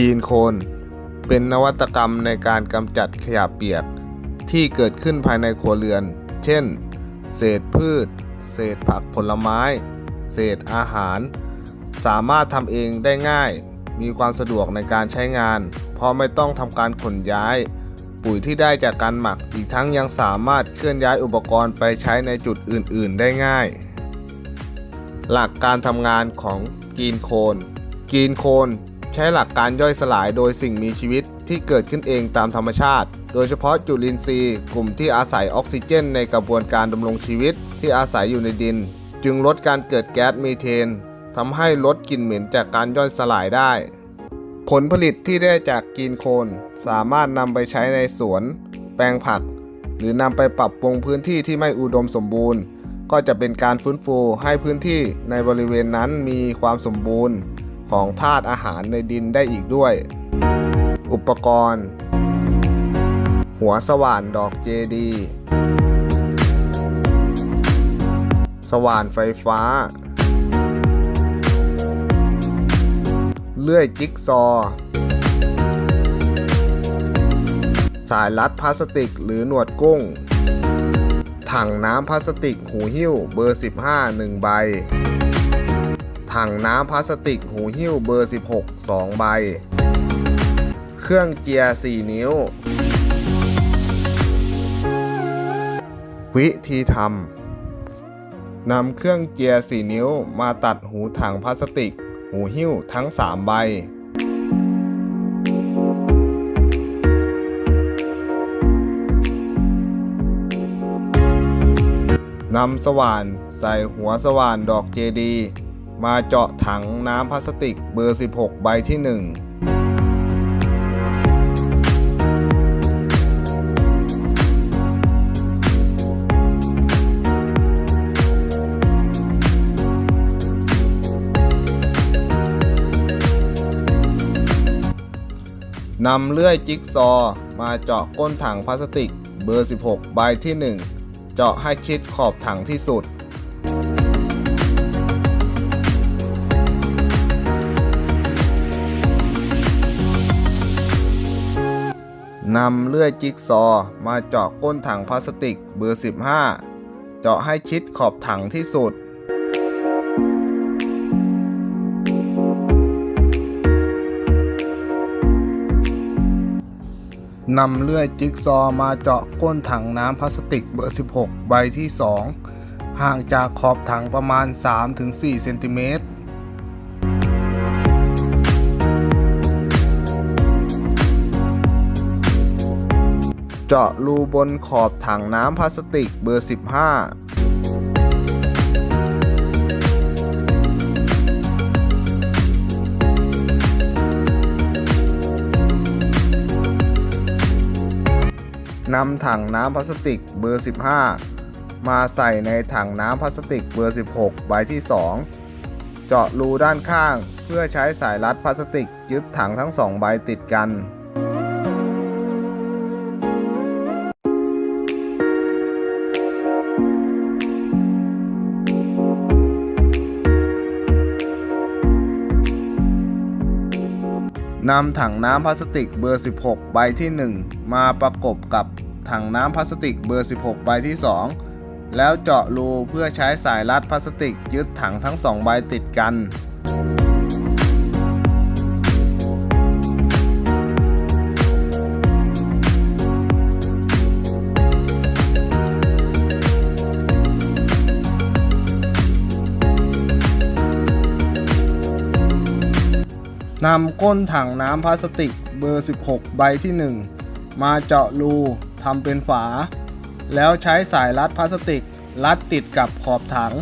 จีนโคน เป็นนวัตกรรมในการกำจัดขยะเปียก ที่เกิดขึ้นภายในครัวเรือน เช่น เศษพืช เศษผักผลไม้ เศษอาหาร สามารถทำเองได้ง่าย มีความสะดวกในการใช้งาน เพราะไม่ต้องทำการขนย้าย ปุ๋ยที่ได้จากการหมัก อีกทั้งยังสามารถเคลื่อนย้ายอุปกรณ์ไปใช้ในจุดอื่น ๆ ได้ง่าย หลักการทำงานของกีนโคนกีนโคน ใช้หลักการย่อยสลายโดยสิ่งมีชีวิตที่เกิดขึ้นเองตามธรรมชาติ โดยเฉพาะจุลินทรีย์กลุ่มที่อาศัยออกซิเจน ในกระบวนการดำรงชีวิตที่อาศัยอยู่ในดิน จึงลดการเกิดแก๊สมีเทนทำให้ลดกลิ่นเหม็นจากการย่อยสลายได้ ผลผลิตที่ได้จากกีนโคน สามารถนำไปใช้ในสวน แปลงผัก หรือนำไปปรับปรุงพื้นที่ที่ไม่อุดมสมบูรณ์ ก็จะเป็นการฟื้นฟูให้พื้นที่ในบริเวณนั้นมีความสมบูรณ์ ของธาตุอาหารในดินได้อีกด้วย อุปกรณ์ หัวสว่านดอกเจดี สว่านไฟฟ้า เลื่อยจิ๊กซอว์สายรัดพลาสติกหรือหนวดกุ้ง ถังน้ำพลาสติกหูหิ้วเบอร์ 15 1 ใบ ถังน้ำพลาสติกหูหิ้วเบอร์ 16 2 ใบ เครื่องเจียร์ 4 นิ้ว วิธีทำนำเครื่องเจียร์ 4 นิ้วมาตัดหูถังพลาสติก หูหิ้วทั้ง 3 ใบนำสว่านใส่หัวสว่านดอกเจดี มาเจาะถังน้ำพลาสติกเบอร์ 16 ใบที่ 1นำเลื่อยจิ๊กซอมาเจาะก้นถังพลาสติกเบอร์ 16 ใบที่ 1 เจาะให้ชิดขอบถังที่สุด นำเลื่อยจิ๊กซอมาเจาะก้นถังพลาสติกเบอร์ 15 เจาะให้ชิดขอบถังที่สุด นำเลื่อยจิ๊กซอมาเจาะก้นถังน้ำพลาสติกเบอร์ 16 ใบที่ 2 ห่างจากขอบถังประมาณ 3-4 เซนติเมตร เจาะรูบนขอบถังน้ำพลาสติกเบอร์ 15นำถังน้ำพลาสติกเบอร์ 15 มาใส่ในถังน้ำพลาสติกเบอร์ 16 ใบที่ 2 เจาะรูด้านข้างเพื่อใช้สายรัดพลาสติกยึดถังทั้งสองใบติดกัน นำถังน้ำพลาสติกเบอร์ 16 ใบที่ 1 มาประกบกับถังน้ำพลาสติกเบอร์ 16 ใบที่ 2 แล้วเจาะรูเพื่อใช้สายรัดพลาสติกยึดถังทั้งสองใบติดกัน นำก้นถังน้ำพลาสติกเบอร์ 16 ใบที่ 1 มาเจาะรูทำเป็นฝา แล้วใช้สายรัดพลาสติก รัดติดกับขอบถัง